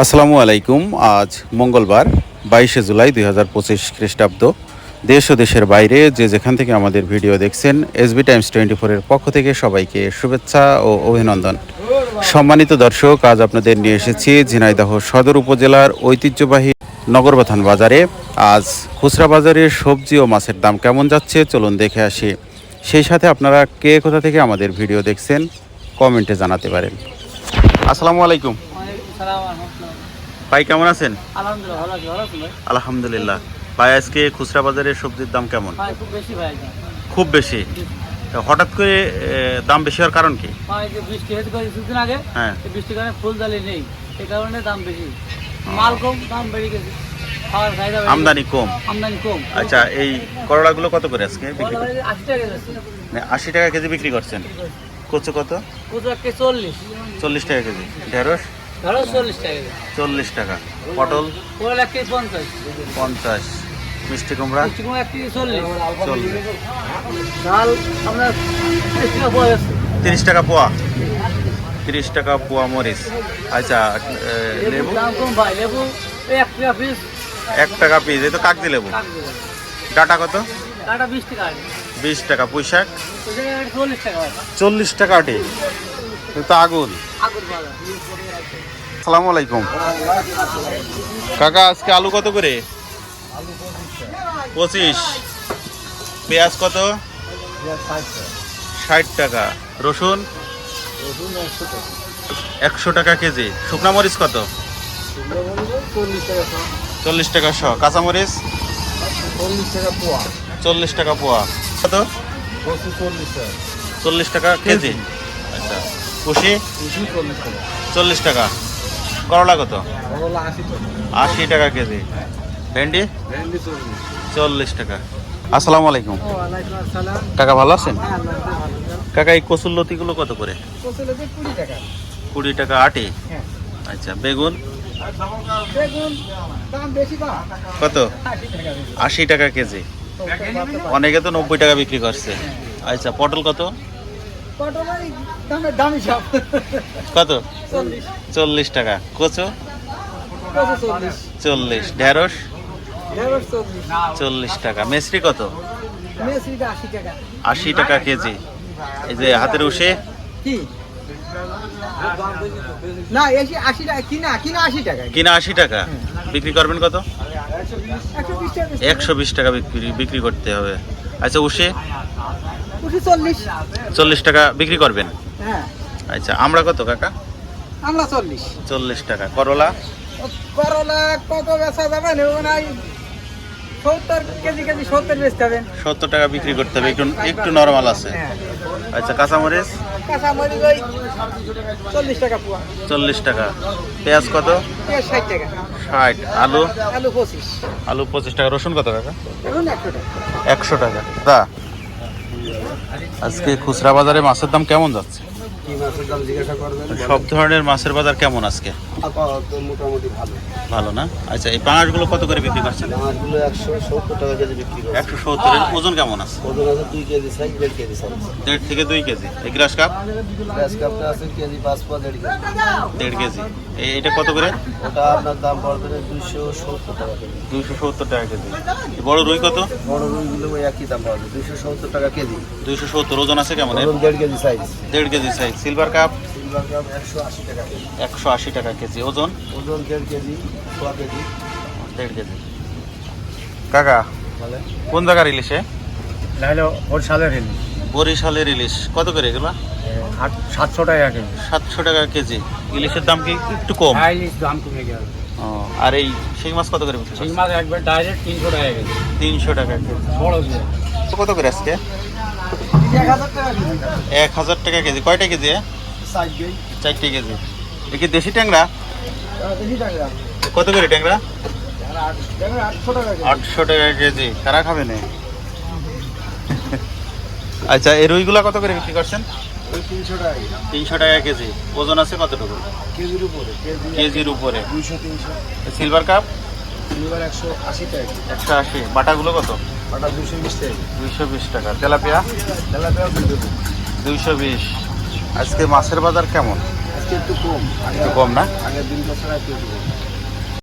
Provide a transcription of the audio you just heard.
আসসালামু আলাইকুম। আজ মঙ্গলবার, বাইশে জুলাই দুই হাজার পঁচিশ খ্রিস্টাব্দ। দেশ ও দেশের বাইরে যে যেখান থেকে আমাদের ভিডিও দেখছেন এসবি টাইমস টোয়েন্টি ফোরের পক্ষ থেকে সবাইকে শুভেচ্ছা ও অভিনন্দন। সম্মানিত দর্শক, আজ আপনাদের নিয়ে এসেছি ঝিনাইদহ সদর উপজেলার ঐতিহ্যবাহী নগরবাথান বাজারে। আজ খুচরা বাজারে সবজি ও মাছের দাম কেমন যাচ্ছে, চলুন দেখে আসি। সেই সাথে আপনারা কে কোথা থেকে আমাদের ভিডিও দেখছেন, কমেন্টে জানাতে পারেন। আসসালামু আলাইকুম। ভাই কেমন আছেন? আলহামদুলিল্লাহ ভাই? আজকে খুচরা বাজারে সবজির দাম কেমন? খুব বেশি হঠাৎ করে দাম বেশি হওয়ার কারণ কি? বৃষ্টি কিছুদিন আগে হ্যাঁ। বৃষ্টির কারণে ফুল জালি নেই। এই কারণে দাম বেশি। মাল কম দাম বেড়ে গেছে। আমদানি কম। আমদানি কম। আচ্ছা এই করলাগুলো কত করে আজকে মানে আশি টাকা কেজি বিক্রি করছেন? কচু কত? কুচু চল্লিশ। চল্লিশ টাকা কেজি। ঢেঁড়স? ধরো চল্লিশ টাকা চল্লিশ টাকা। পটল? ওরা এক কেজি পঞ্চাশ। পঞ্চাশ। মিষ্টি কুমড়া? মিষ্টি কুমড়া এক কেজি চল্লিশ। চল্লিশ। ডাল আপনার তিরিশ টাকা পাওয়া তিরিশ টাকা পোয়া। তিরিশ টাকা পোয়া মরিচ। আচ্ছা লেবু? এক টাকা পিস এক টাকা পিস এই তো কাকদি লেবু। ডাটা কত? বিশ টাকা বিশ টাকা। চল্লিশ টাকা চল্লিশ টাকা আটি। তো আগুন। বাজার আসসালামু আলাইকুম। কাকা, আজকে আলু কত করে? পঁচিশ। পেঁয়াজ কত? ষাট টাকা। রসুন? একশো টাকা কেজি। শুকনা মরিচ কত? চল্লিশ টাকা শো। কাঁচামরিচ চল্লিশ টাকা পোয়া। কত? চল্লিশ টাকা কেজি। আচ্ছা। কুশি? চল্লিশ টাকা। করলা কত? আশি টাকা। কেজি। ভেন্ডি? চল্লিশ। টাকা। আসসালামু আলাইকুম। কাকা ভালো আছেন? হ্যাঁ? কাকা এই কচুর লতিগুলো কত করে? কুড়ি টাকা। আটি? হ্যাঁ। আচ্ছা বেগুন? কত? আশি টাকা বেশি। আশি টাকা কেজি। অনেকে তো নব্বই টাকা বিক্রি করছে। আচ্ছা পটল কত? কত? চল্লিশ। টাকা। কচু? চল্লিশ। ঢেঁড়স? চল্লিশ। টাকা। মেসরি কত? আশি টাকা। কেজি। এই যে হাতের উষে কিনা আশি টাকা। বিক্রি করবেন কত? একশো বিশ টাকা। বিক্রি বিক্রি করতে হবে। আচ্ছা উষে চল্লিশ। টাকা বিক্রি করবেন? হ্যাঁ। আচ্ছা আমরা কত কাকা? আমরা চল্লিশ। চল্লিশ টাকা। করলা? করলা কত বেচা যাবে? না সত্তর টাকা বিক্রি করতে হবে একটু একটু নরমাল আছে। হ্যাঁ। আচ্ছা কাঁচামরিচ? চল্লিশ টাকা পেঁয়াজ কত? ষাট আলু? আলু পঁচিশ। টাকা। রসুন কত একশো টাকা। একশো টাকা। দা আজকে খুচরা বাজারে মাছের দাম কেমন যাচ্ছে? কি মাছের দাম জিজ্ঞাসা করবেন? সব ধরনের মাছের বাজার কেমন আজকে? মোটামুটি ভালো। ভালো না? আচ্ছা এই পাঙাশগুলো কত করে বিক্রি করছেন? একশো সত্তর টাকা কেজি বিক্রি করে একশো সত্তরের ওজন কেমন আছে? ওজন আছে দুই কেজি সাইজ দেড় কেজি সাইজ। দেড় থেকে দুই কেজি। এই গ্লাস কাপ? গ্যাস কাপটা আছে কেজি পাঁচ পা দেড় কেজি। দেড় কেজি। এটা কত করে? ওটা আপনার দাম পড়বে দুইশো সত্তর টাকা কেজি। দুইশো সত্তর টাকা কেজি। বড় রুই কত? বড় রুইগুলো ওই একই দাম পাবে দুইশো সত্তর টাকা কেজি। দুইশো সত্তর ওজন আছে কেমন? দেড় কেজি সাইজ। দেড় KG size. Silver cup silver cup একশো আশি টাকা কেজি। একশো আশি টাকা কেজি। ওজন? ওজন দেড় কেজি সোয়া কেজি। দেড় কেজি। কাকা বলে? কোন জায়গার ইলিশে নাহলে ওর সালের হেলি বরিশালের ইলিশ। কত করে এগুলো? সাতশো টাকা কেজি। সাতশো টাকা কেজি। ইলিশের দাম কি একটু কম? ইলিশ দাম কমে গেল আর এই শিং মাছ কত করে শিং মাছ একবার ডাইরেক্ট তিনশো টাকা কেজি। তিনশো টাকা কেজি। বড় কত করে আজকে? এক হাজার টাকা কেজি। কয়টা কেজি? চারটে কেজি। এ কি দেশি ট্যাংরা? কত করে ট্যাংরা? আটশো টাকা কেজি। আটশো টাকা কেজি কারা খাবে না? আচ্ছা এই রুইগুলা কত করে বিক্রি করছেন? তিনশো টাকা তিনশো টাকা কেজি। ওজন আছে কতটুকু? কেজির উপরে কেজির উপরে। দুইশো তিনশো। Silver cup? সিলভার একশো আশি টাকা একশো আশি। বাটাগুলো কত? বাটা দুশো বিশ টাকা দুইশো বিশ টাকা। তেলাপিয়া? তেলাপিয়া দুইশো বিশ। আজকে মাছের বাজার কেমন? আজকে একটু কম। একটু কম না? আগের দিন বছর একটু